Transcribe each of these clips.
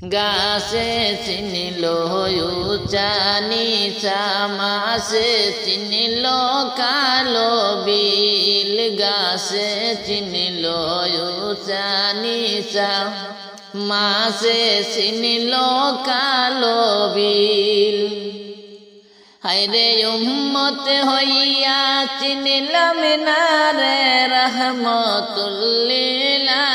গাছে চিনিল উচা নিচা মাসে চিনিল, কালো বিল গাছে চিনিল উচা নিচা মাসে চিনিল, কালো বিল। হাইরে উম্মত হইয়া চিনিলাম না রে রহমতুল্লিল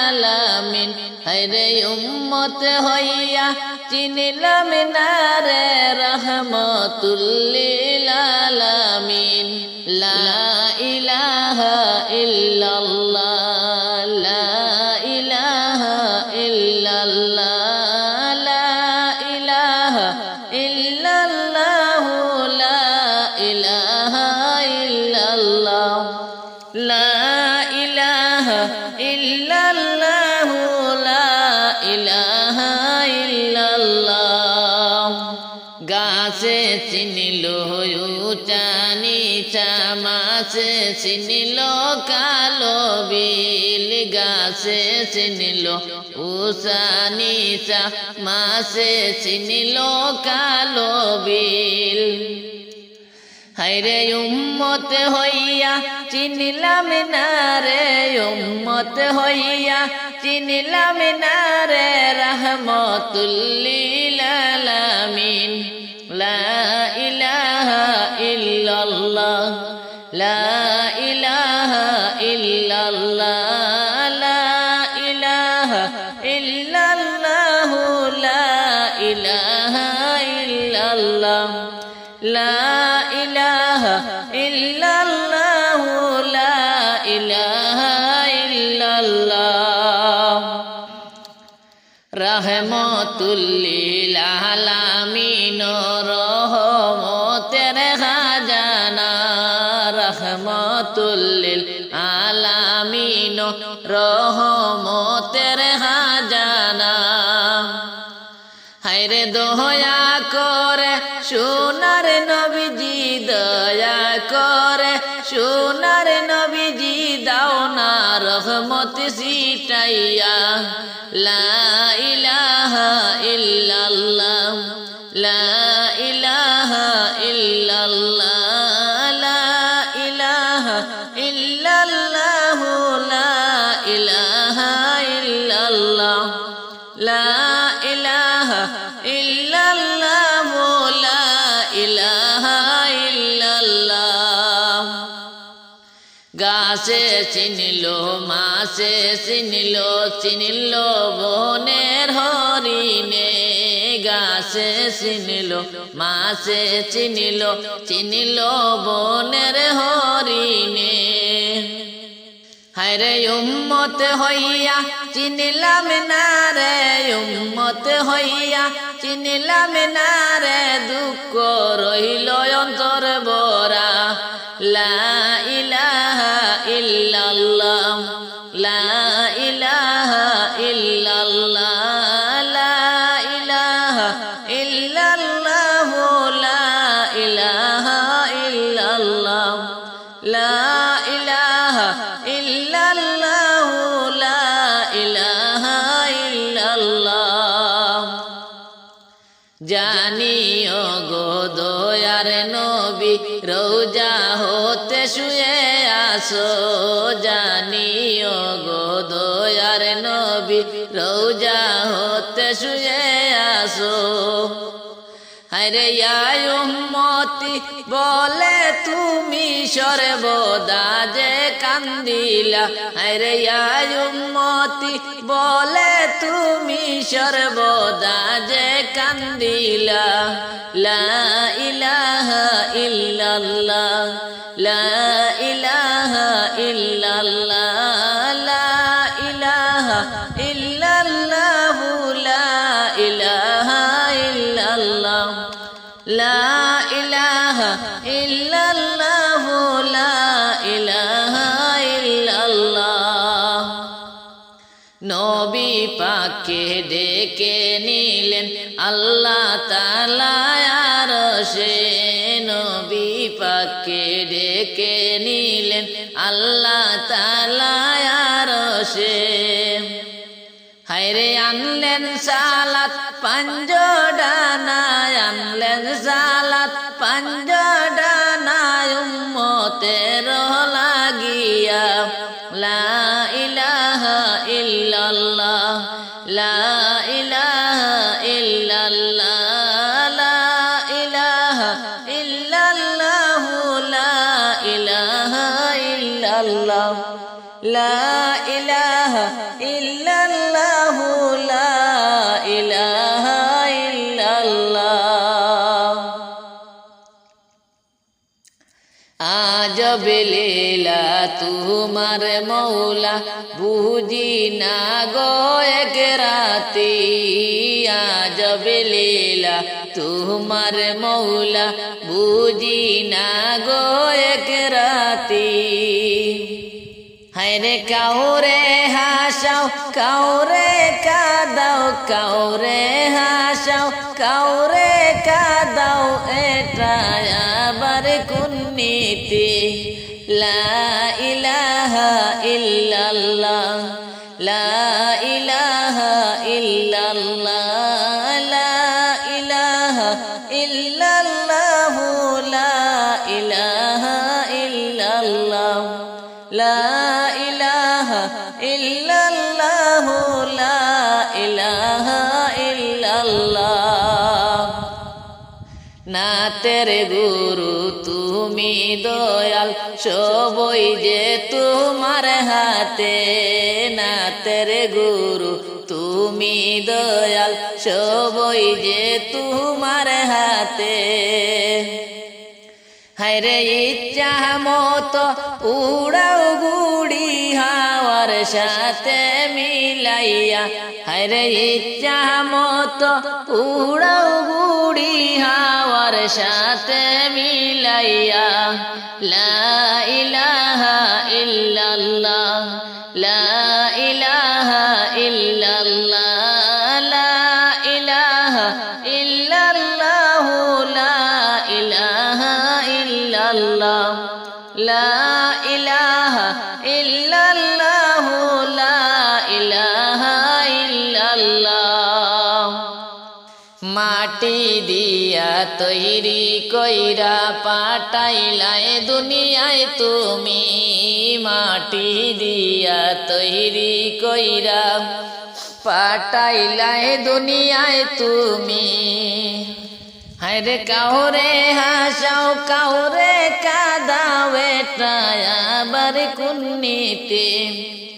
আলামিন। হাইরে উম্মত হইয়া চিনিলাম না রে রহমতুল্লিল আলামিন। লা ইলাহা ইল্লাল্লাহ। গাছে চিনিল উচানি চামাছে চিনিল কালো বিল, গাছে চিনিল উচানি চামাছে চিনিল কালো বিল। হাইরে উম্মত হইয়া চিনিলাম না রে, উম্মত হইয়া চিনিলাম না রে, রহমতুল্লিল আলামিন। লা ইলাহা ইল্লাল্লাহ লা ইলাহা ইল্লাল্লাহ লা ইলাহা ইল্লাল্লাহ লা ইলাহা ইল্লাল্লাহ লা ইলাহা ইল্লাল্লাহ লা ইলাহা ইল্লাল্লাহ রহমতুল্লিল আলামিন রহমতুল্লিল আলামিন, রহমতের খাজানা হায়রে দয়া করে, সোনার নবীজি, দয়া করে, সোনার নবীজি, দাও না রহমত সিটাইয়া লা ইলাহা ইল্লাল্লাহ। চিনিল মাসে চিনিল চিনিল বনের হরিণে, গাছে চিনিল মাসে চিনিল চিনিল বনের হরিণে। হায়রে উম্মত হইয়া চিনিলাম না রে, উম্মত হইয়া চিনিলাম না রে, দুঃখ রইল অন্তর বরা লা ইল্লাল্লাহ দয়ার নবী রৌজা হতে শুয়ে আসো, জানিও গো দয়ার নবী, রৌজা হতে শুয়ে আসো। হরে মতি বলে সর্বদা যে কান্দিলা। হরে উম্মতি, বলে তুমি সর্বদা যে কান্দিলা। লা ইলাহা ইল্লাল্লাহ, লা ইল্লাল্লাহ। ডেকে নিলেন আল্লাহ তাআলা আর সে। হায়রে আনলেন সালাত, পাঞ্জডানায় আনলেন সালাত, পাঞ্জডানায় উম্মতের লাগিয়া, লা ইলাহা ইল্লাল্লাহ, লা লা ইলাহা ইল্লাল্লাহ, লা ইলাহা ইল্লাল্লাহ। আজব লীলা তোমার মৌলা বুঝি না গো এক রাতি। আজব লীলা তোমার মৌলা বুঝি না গো এক রাতি। হায়রে কাউরে হাসাও, কাউরে কাদাও, কাউরে হাসাও, কাউরে কাদাও এটা আবার কুন্নিতে। লা ইলাহা ইল্লাল্লাহ, লা ইলাহা ইল্লাল্লাহ নাতের গুরু, তুমি দয়াল, সবই যে তোমার হাতে। নাতের গুরু, তুমি দয়াল, সবই যে তোমার হাতে। হায় রে ইচ্ছা মতো উড়াও হাওয়ার সাথে মিলাইয়া হের ইচ্ছা মতো উড়াও গুড়ি হাওয়ার সাথে মিলাইয়া, লা ইলাহা ইল্লাল্লাহ, লা তৈরি কইরা পাটাইলায় দুনিয়ায় তুমি মাটি দিয়া তৈরি কইরা পাটাইলায় দুনিয়ায় তুমি। হায়রে কাউরে হাসাও, কাউরে কাদাও এটা আবার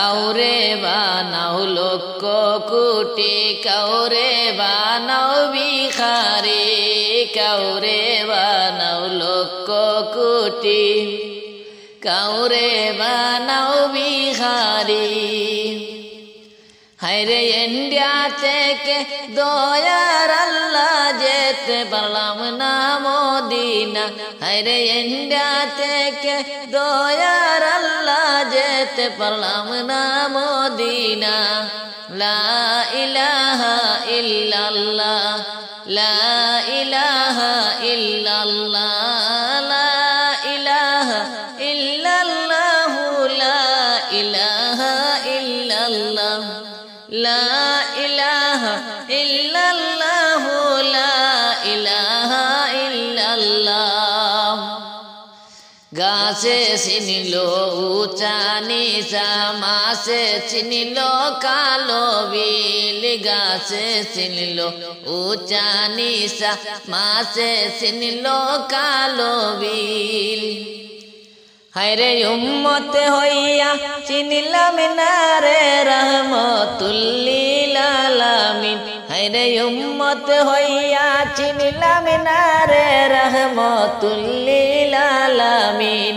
কাউরে বানাও লক্ষ কোটি, কাউরে বানাও বিখারে কাউরে বানাও লক্ষ কোটি, কাউরে বানাও বিহারি হায়রে ইন্ডিয়া থেকে দয়ার আল্লাহ যেতে পারলাম না। মদিনা। হায়রে ইন্ডিয়া থেকে দয়ার আল্লাহ যেতে পারলাম না মদিনা। লা ইলাহা ইল্লাল্লাহ, লা ইলাহা ইল্লাল্লাহ। চিনিল উচা নিচা চিনিল, কালো বিল গাছে চিনিল উচা নিচা মাছে চিনিল, কালো বিল। হায়রে উম্মত হইয়া চিনিলাম না রে রহমতুল্লিল আলামিন হায়রে উম্মত হইয়া চিনিলাম না রে রহমতুল্লিল আলামিন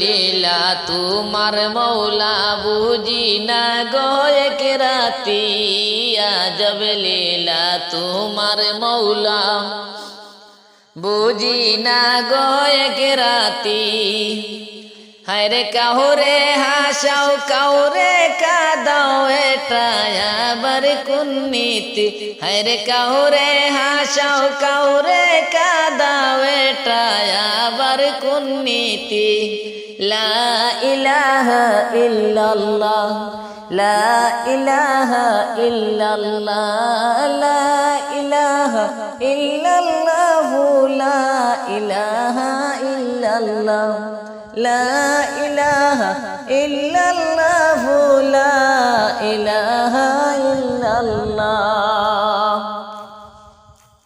লীলা তোমার মৌলা বুঝি না গয়েক রাতি আজব লীলা তোমার মৌলা বুঝি না গয়েক রাতি হায়রে কাহুরে হাসাও, কাউরে কাদাও এটা আবার কুন্নীতি। হায়রে কাহুরে হাসাও, কাউরে দাও এটা আবার কোন নীতি? লা ইলাহা ইল্লাল্লাহ, লা ইলাহা ইল্লাল্লাহ, লা ইলাহা ইল্লাল্লাহ, লা ইলাহা ইল্লাল্লাহ, লা ইলাহা ইল্লাল্লাহ, লা ইলাহা ইল্লাল্লাহ।